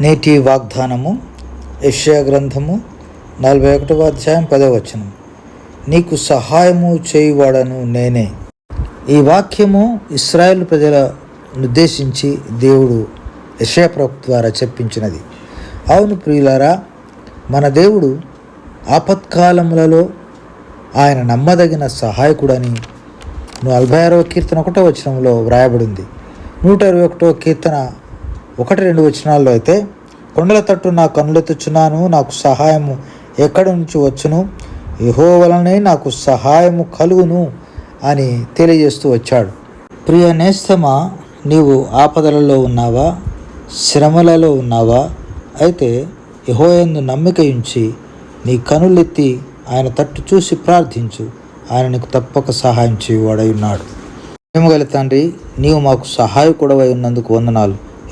నేటి వాగ్దానము యష్యా గ్రంథము నలభై ఒకటవ అధ్యాయం పదవ వచనం. నీకు సహాయము చేయువాడను నేనే. ఈ వాక్యము ఇస్రాయేల్ ప్రజలను ఉద్దేశించి దేవుడు యెషయా ప్రవక్త ద్వారా చెప్పించినది. అవును ప్రియులారా మన దేవుడు ఆపత్కాలములలో ఆయన నమ్మదగిన సహాయకుడని నలభై ఆరవ కీర్తన ఒకటో వచనంలో వ్రాయబడింది. నూట ఇరవై ఒకటో కీర్తన ఒకటి రెండు వచనాల్లో అయితే కొండల తట్టు నా కన్నులెత్తుచున్నాను నాకు సహాయము ఎక్కడి నుంచి వచ్చును? యహో వలనే నాకు సహాయము కలుగును అని తెలియజేస్తూ వచ్చాడు. ప్రియ నేస్తమా నీవు ఆపదలలో ఉన్నావా? శ్రమలలో ఉన్నావా? అయితే యహోయందు నమ్మిక ఉంచి నీ కనులెత్తి ఆయన తట్టు చూసి ప్రార్థించు. ఆయన నీకు తప్పక సహాయం చేయువాడై ఉన్నాడు. ప్రేమగల తండ్రి నీవు మాకు సహాయకుడవై ఉన్నందుకు వందనాలు.